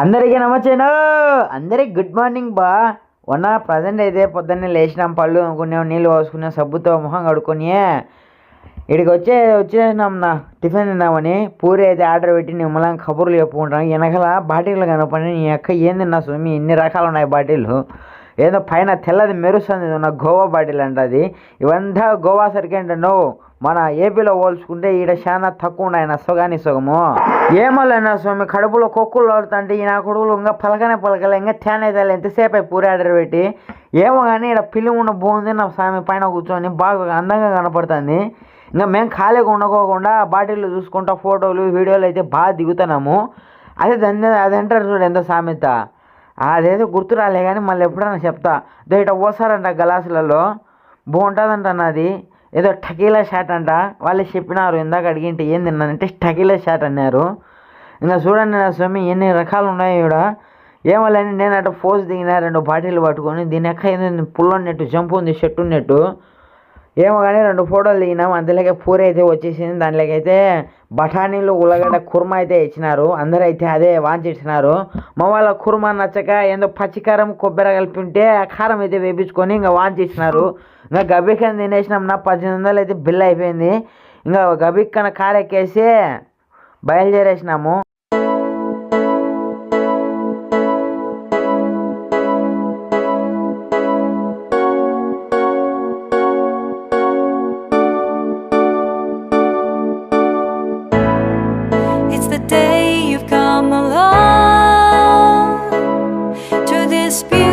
అందరికీ నమస్తేను అందరికి good morning బా. ఉన్న ప్రజెంట్ అయితే పొద్దున్నే లేచినాం పళ్ళు అనుకున్నాం నీళ్ళు పోసుకున్నాం సబ్బుతో మొహం కడుక్కొని. ఇక్కడికి వచ్చే వచ్చేసినాం నా టిఫిన్ తిన్నామని పూరి అయితే ఆర్డర్ పెట్టి నిమ్మలం కబుర్లు చెప్పుకుంటాం వెనకాల బాటిల్ కనపడి నీ అక్క ఏం తిన్నా స్వామి? ఇన్ని రకాలు ఉన్నాయి బాటిల్లు. ఏదో పైన తెల్లది మెరుస్తుంది ఉన్న గోవా బాటిల్ అంట అది. ఇవంతా గోవా సరికేంటో మన ఏపీలో పోల్చుకుంటే ఈడ చాలా తక్కువ ఉన్నాయన నా సొగాని సొగము. ఏమోలేనా స్వామి కడుపులో కొక్కులు ఆడుతుంటే ఈ నా కొడుకులు ఇంకా పలకనే పలకలే ఇంకా తేనే అయితే ఎంతసేపు అయి పూరి ఆర్డర్ పెట్టి. ఏమో కానీ ఇక్కడ పిల్లి ఉన్న బాగుంది నా స్వామి పైన కూర్చొని బాగా అందంగా కనపడుతుంది. ఇంకా మేము ఖాళీగా ఉండకోకుండా బాటిల్లో చూసుకుంటా ఫోటోలు వీడియోలు అయితే బాగా దిగుతున్నాము. అదే దాన్ని అది అంటారు చూడు ఎంత సామెత. అదేదో గుర్తు రాలే కానీ మళ్ళీ ఎప్పుడైనా చెప్తా. దయట ఇట పోసారంట గ్లాసులలో. బాగుంటుందంట నాది. ఏదో టకీలా షాట్ అంట. వాళ్ళు చెప్పినారు ఇందాక అడిగింటే ఏం తిన్నానంటే టకీలా షాట్ అన్నారు. ఇంకా చూడండి నా స్వామి ఎన్ని రకాలు ఉన్నాయి ఇక్కడ ఏమోలేని నేను అటు ఫోజ్ దిగిన రెండు బాటిల్ పట్టుకొని దీని ఎక్క ఏంది పుల్ల ఉన్నట్టు జంపు ఉంది షర్ట్ ఉన్నట్టు. ఏమో కానీ రెండు ఫోటోలు దిగినాం. అందులోకి పూర అయితే వచ్చేసింది. దానిలోకి అయితే బఠానీలు ఉల్లగడ్డ కుర్మా అయితే ఇచ్చినారు. అందరూ అయితే అదే వాంచిచ్చినారు మా వాళ్ళ కుర్మా నచ్చక ఏందో పచ్చికారం కొబ్బరి కలిపి ఉంటే ఆ కారం అయితే వేపించుకొని ఇంకా వాంచిచ్చినారు ఇంకా గబికన్ తినేసినాం. నా పద్దెనిమిది వందలు అయితే బిల్ అయిపోయింది. ఇంకా గబిక్కన కార్ ఎక్కేసి బయలుదేరేసినాము. dispute.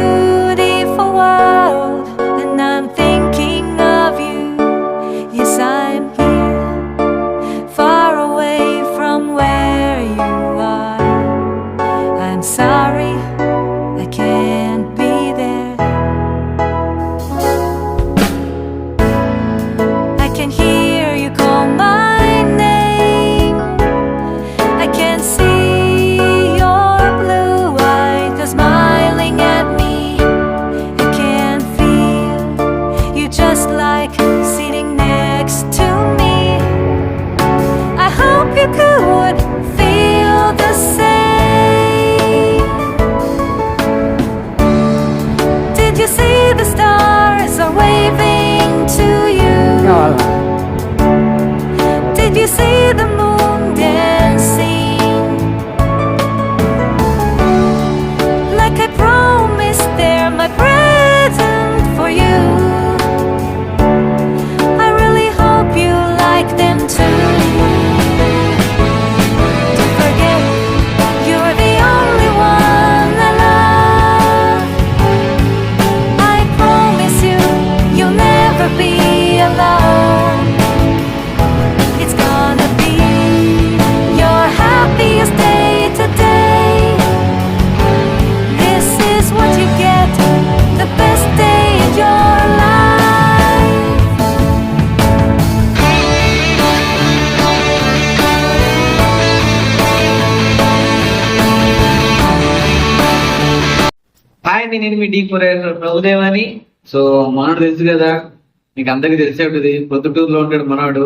అండి నేను మీ డీ ప్రభుదేవ్ అని సో మనోడు తెలుసు కదా మీకు అందరికి తెలిసే ఉంటుంది పొద్దుటూరులో ఉంటాడు మనోడు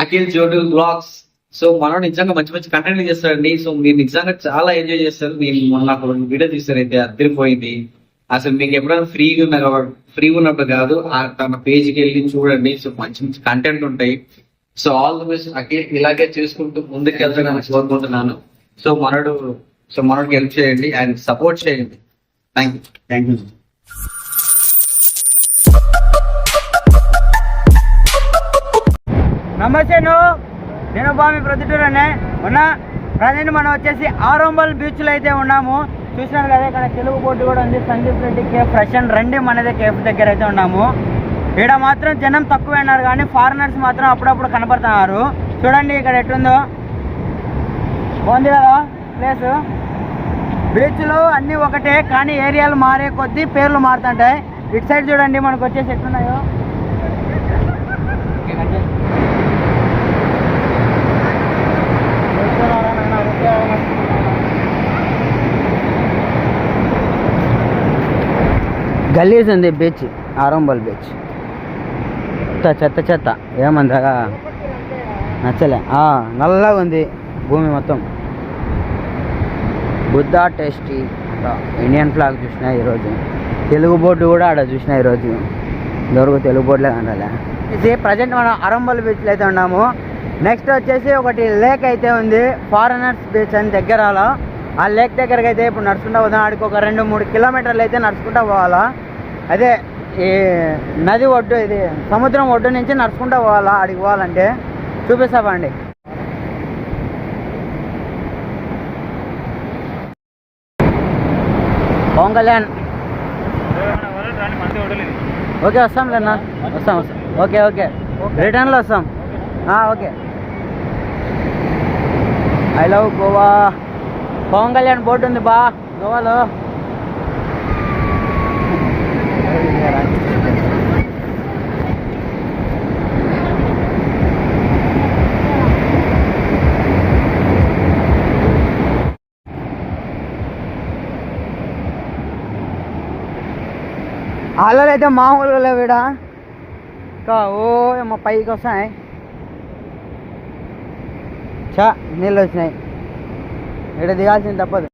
అఖిల్ చోటు బ్లాగ్స్. సో మనోడు నిజంగా మంచి మంచి కంటెంట్ చేస్తాడండి. సో మీరు నిజంగా చాలా ఎంజాయ్ చేస్తారు. నేను మొన్న నాకు వీడియో తీస్తారైతే అద్దరిపోయింది అసలు మీకు ఎప్పుడైనా ఫ్రీగా ఉన్నారు? ఫ్రీగా ఉన్నప్పుడు కాదు ఆ తన పేజ్కి వెళ్ళి చూడండి. సో మంచి మంచి కంటెంట్ ఉంటాయి. So all the best Akhil ఇలాగే చేసుకుంటూ ముందుకు వెళ్తానని కోరుకుంటున్నాను. సో మనోడు సో మనోడికి హెల్ప్ చేయండి అండ్ సపోర్ట్ చేయండి. థ్యాంక్ యూ థ్యాంక్ యూ నమస్తేను నేను బామి ప్రతిటూరనే ఉన్న ప్రజెంట్ మనం వచ్చేసి ఆరోంబల్ బీచ్లో అయితే ఉన్నాము. చూసినారు కదా ఇక్కడ తెలుగు బోర్డు కూడా ఉంది. సందీప్ రెడ్డి కేఫ్ రష్యన్ రండి మనదే కేఫ్ దగ్గర అయితే ఉన్నాము. ఇక్కడ మాత్రం జనం తక్కువ ఉన్నారు కానీ ఫారినర్స్ మాత్రం అప్పుడప్పుడు కనపడుతున్నారు. చూడండి ఇక్కడ ఎట్లుందో బాగుంది కదా ప్లేస్ బీచ్లు అన్నీ ఒకటే కానీ ఏరియాలు మారే కొద్దీ పేర్లు మారుతుంటాయి. ఇటు సైడ్ చూడండి మనకు వచ్చేసి ఎట్లున్నాయో గలీజ్ ఉంది బీచ్ ఆరంబల్ బీచ్. చెత్త చెత్త ఏమంతగా నచ్చలే. నల్లగా ఉంది భూమి మొత్తం. బుద్ధ టేస్టీ ఇండియన్ ఫ్లాగ్ చూసిన ఈరోజు. తెలుగు బోర్డు కూడా ఆడ చూసిన ఈరోజు. దొరుకు తెలుగు బోర్డులే కనాలే ఇది ప్రజెంట్ మనం అరంబల్ బీచ్లో అయితే ఉన్నాము. నెక్స్ట్ వచ్చేసి ఒకటి లేక్ అయితే ఉంది. ఫారినర్స్ బీచ్ అని దగ్గరలో. ఆ లేక్ దగ్గరకి అయితే ఇప్పుడు నడుచుకుంటా పోదాం. ఆడికి ఒక రెండు మూడు కిలోమీటర్లు అయితే నడుచుకుంటా పోవాలా. అదే ఈ నది ఒడ్డు ఇది సముద్రం ఒడ్డు నుంచి నడుచుకుంటా పోవాలా. ఆడికి పోవాలంటే చూపిస్తామండి పవన్ కళ్యాణ్ ఓకే వస్తాం లేనా? వస్తాం వస్తాం. Okay okay. రిటర్న్లో వస్తాం. Okay. I love Goa. Pawan Kalyan board ఉంది బా. గోవాలో. అల్లలు అయితే మామూలు లేవు ఈడ. ఇంకా ఓ మా పైకి వస్తాయి చా నీళ్ళు వచ్చినాయి. ఇక్కడ దిగాల్సింది తప్పదు.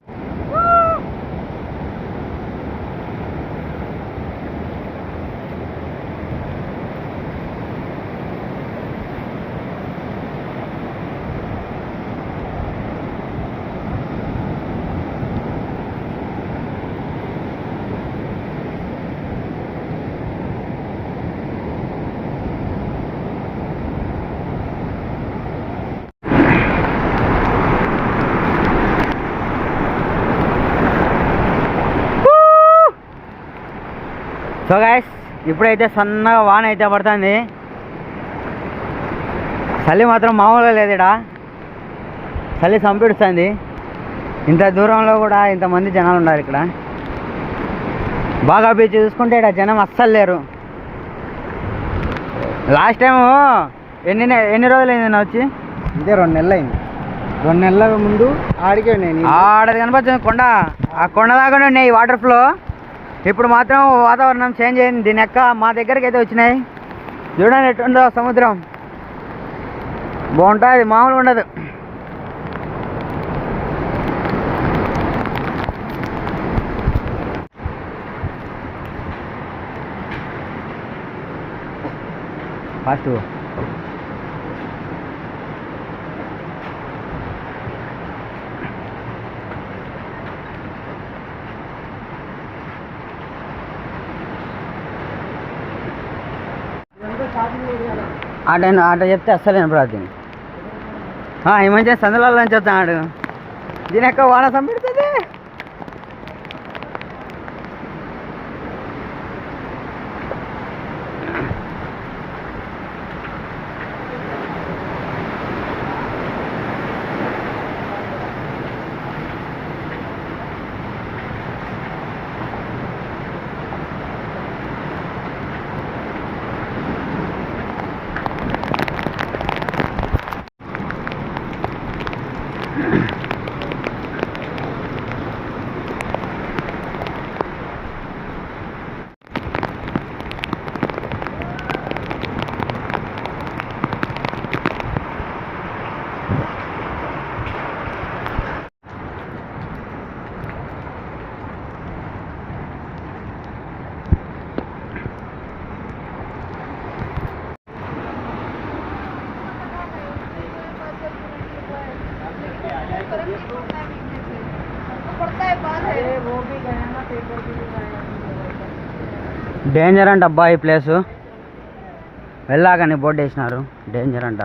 సో గాయస్ ఇప్పుడైతే సన్నగా వాన అయితే పడుతుంది. చలి మాత్రం మామూలుగా లేదు ఇక్కడ చలి సంపిడుస్తుంది. ఇంత దూరంలో కూడా ఇంతమంది జనాలు ఉన్నారు ఇక్కడ. బాగా బీచ్ చూసుకుంటే ఇక్కడ జనం అస్సలు లేరు. లాస్ట్ టైం ఎన్ని ఎన్ని రోజులు అయింది నా వచ్చి? ఇదే రెండు నెలలు అయింది రెండు నెలల ముందు ఆడికే నేను ఆడది కనపడుతుంది కొండ. ఆ కొండ దాకానే ఉన్నాయి వాటర్ ఫ్లో ఇప్పుడు మాత్రం వాతావరణం చేంజ్ అయింది. దీని ఎక్క మా దగ్గరికి అయితే వచ్చినాయి. చూడండి ఎట్టుందో సముద్రం. బాగుంటుంది మామూలు ఉండదు. ఫాస్ట్ ఆట ఆట చెప్తే అస్సలు వినపడదు ఈ మంచిగా సందలాలు చెప్తాడు దీని యొక్క వాన సంపెడుతుంది. డేంజర్ అంట అబ్బా ప్లేసు వెళ్ళాకని బోర్డు వేసినారు. డేంజర్ అంట.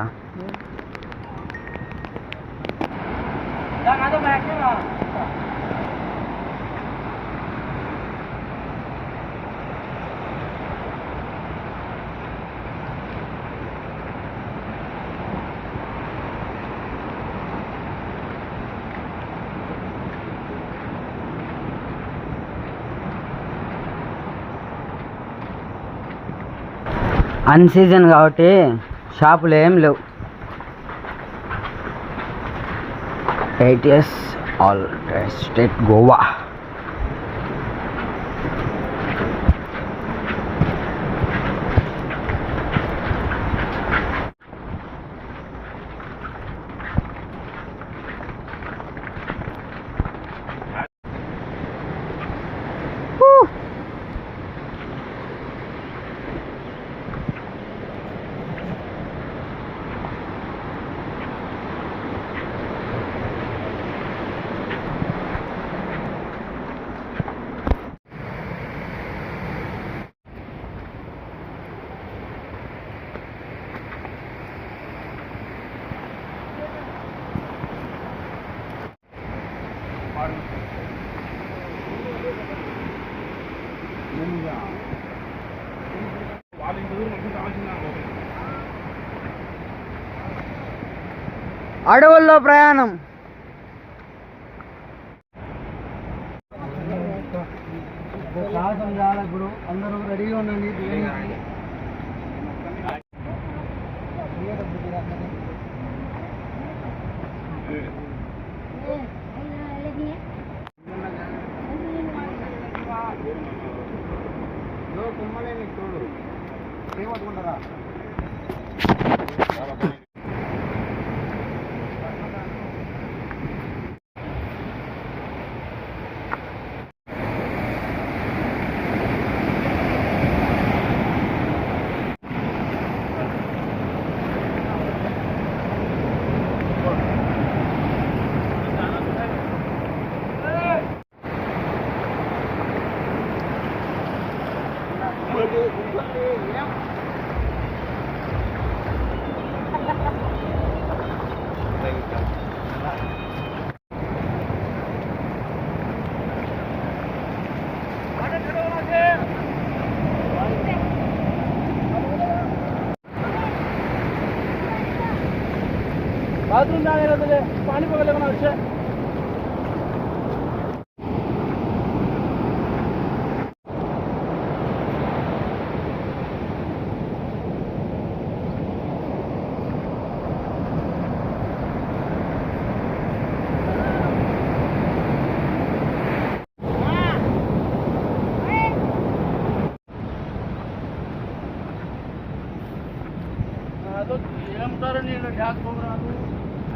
అన్ సీజన్ కాబట్టి షాపులు ఏం లేవు. Eight years all state Goa అడవుల్లో ప్రయాణం. సాహసం చాలా ఇప్పుడు అందరూ రెడీగా ఉండండి. രാത്രി ഉണ്ടാകുന്ന പക്ഷേ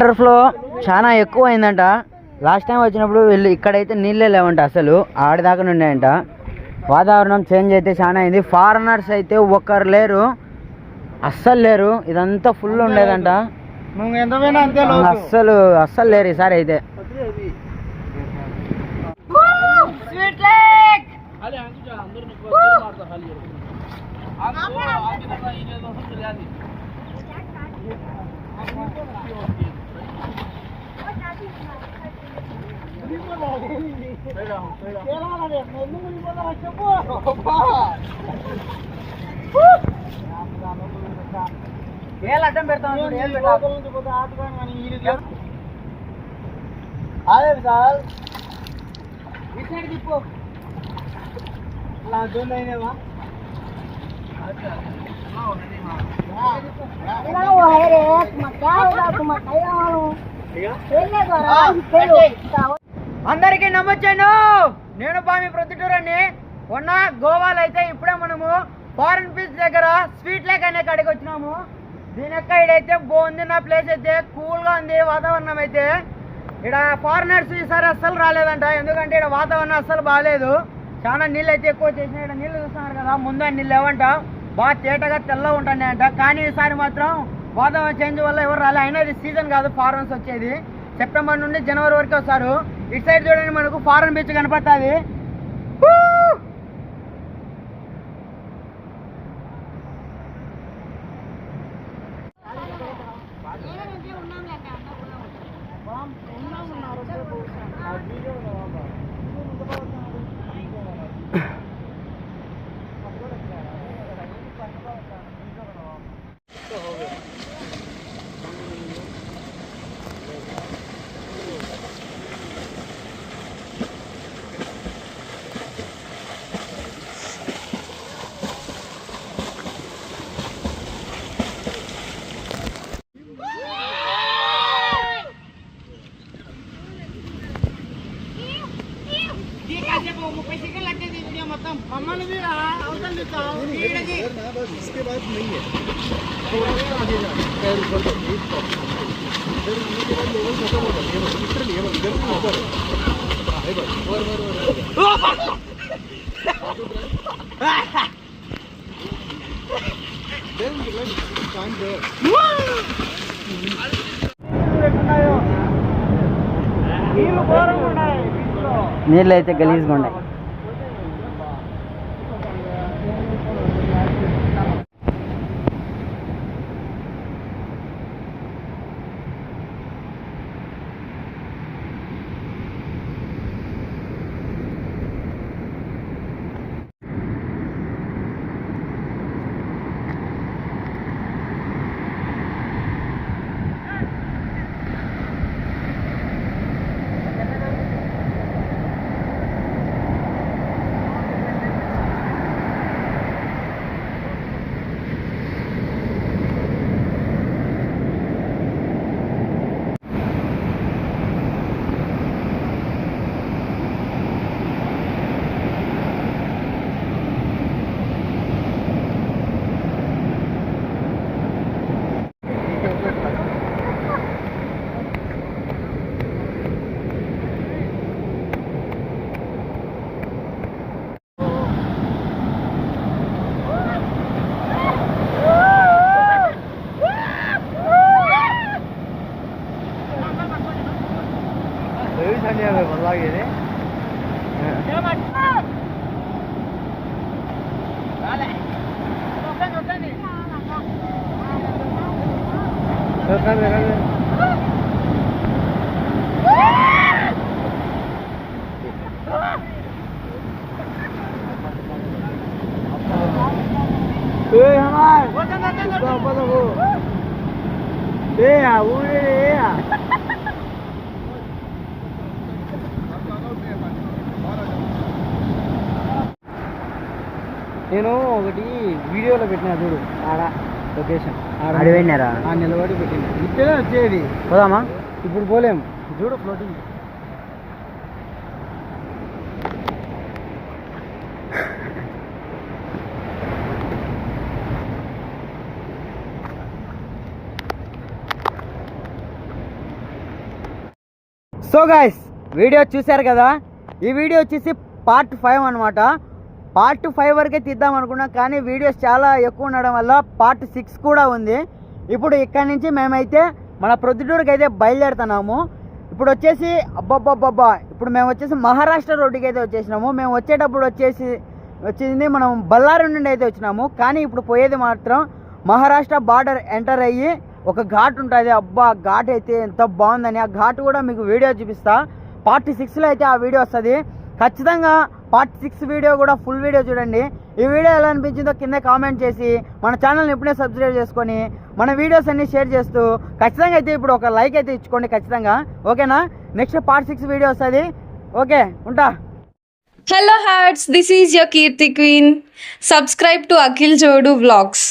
water flow చాలా ఎక్కువ అయిందంట లాస్ట్ టైం వచ్చినప్పుడు వెళ్ళి ఇక్కడైతే నీళ్ళే లేవంట అసలు. ఆడిదాకా ఉన్నాయంట వాతావరణం చేంజ్ అయితే చాలా అయింది. ఫారినర్స్ అయితే ఒక్కరు లేరు. అస్సలు లేరు. ఇదంతా ఫుల్ ఉండేదంట. అస్సలు అస్సలు లేరు ఈసారి అయితే. అడ్డం పెడతాం అదే విశాల్ ఈ సైడ్ తిప్పు ఇలా జోన్ అయినావా అందరికీ నమ్మొచ్చాను నేను బామి ప్రొద్దుటూరని. ఉన్న గోవాలో అయితే ఇప్పుడే మనము ఫారెన్ బీచ్ దగ్గర స్వీట్ లేక్ అనే కాడికి వచ్చినాము. దీని యొక్క ఇడైతే బాగుంది నా ప్లేస్ అయితే కూల్గా ఉంది వాతావరణం అయితే. ఇక్కడ ఫారినర్స్ ఈసారి అస్సలు రాలేదంట ఎందుకంటే ఇక్కడ వాతావరణం అస్సలు బాగాలేదు చాలా నీళ్ళు అయితే ఎక్కువ చేసినాయి ఇక్కడ నీళ్ళు చూస్తున్నారు కదా ముందు అన్ని నీళ్ళు లేవంట. బాగా తేటగా తెల్లగా అంట కానీ ఈసారి మాత్రం వాతావరణ చేంజ్ వల్ల ఎవరు రాలే. అయినా ఇది సీజన్ కాదు ఫారెన్స్ వచ్చేది. సెప్టెంబర్ నుండి జనవరి వరకు వస్తారు. ఇటు సైడ్ చూడండి మనకు ఫారెన్ బీచ్ కనపడుతుంది. నీళ్ళు అయితే గలీజ్గా ఉన్నాయి. బీచ్లో నీళ్ళు అయితే నేను ఒకటి వీడియోలో పెట్టినా చూడు ఆడ లొకేషన్ నిలబడి ఇక్కడే వచ్చేది. పోదామా? ఇప్పుడు పోలేం. చూడు ఫ్లోటింగ్ సో గైస్ వీడియో చూశారు కదా? ఈ వీడియో వచ్చేసి పార్ట్ ఫైవ్ అనమాట పార్ట్ ఫైవ్ వరకే తీద్దాం అనుకున్నాం కానీ వీడియోస్ చాలా ఎక్కువ ఉండడం వల్ల పార్ట్ సిక్స్ కూడా ఉంది. ఇప్పుడు ఇక్కడి నుంచి మేమైతే మన ప్రొద్దుటూరుకి అయితే బయలుదేరుతున్నాము. ఇప్పుడు వచ్చేసి అబ్బబ్బబ్బబ్బా ఇప్పుడు మేము వచ్చేసి మహారాష్ట్ర రోడ్డుకి అయితే వచ్చేసినాము. మేము వచ్చేటప్పుడు వచ్చేసి వచ్చింది మనం బళ్ళారి నుండి అయితే వచ్చినాము. కానీ ఇప్పుడు పోయేది మాత్రం మహారాష్ట్ర బార్డర్ ఎంటర్ అయ్యి ఒక ఘాట్ ఉంటుంది. అబ్బా ఘాట్ అయితే ఎంత బాగుందని. ఆ ఘాట్ కూడా మీకు వీడియో చూపిస్తా. పార్టీ సిక్స్లో అయితే ఆ వీడియో వస్తుంది. ఖచ్చితంగా పార్ట్ సిక్స్ వీడియో కూడా ఫుల్ వీడియో చూడండి. ఈ వీడియో ఎలా అనిపించిందో కింద కామెంట్ చేసి మన ఛానల్ని ఎప్పుడే సబ్స్క్రైబ్ చేసుకొని మన వీడియోస్ అన్ని షేర్ చేస్తూ ఖచ్చితంగా అయితే ఇప్పుడు ఒక లైక్ అయితే ఇచ్చుకోండి ఖచ్చితంగా. ఓకేనా నెక్స్ట్ పార్ట్ సిక్స్ వీడియో వస్తుంది ఓకే ఉంటా? Hello hats this is your Keerthi queen subscribe to Akhil Jodu vlogs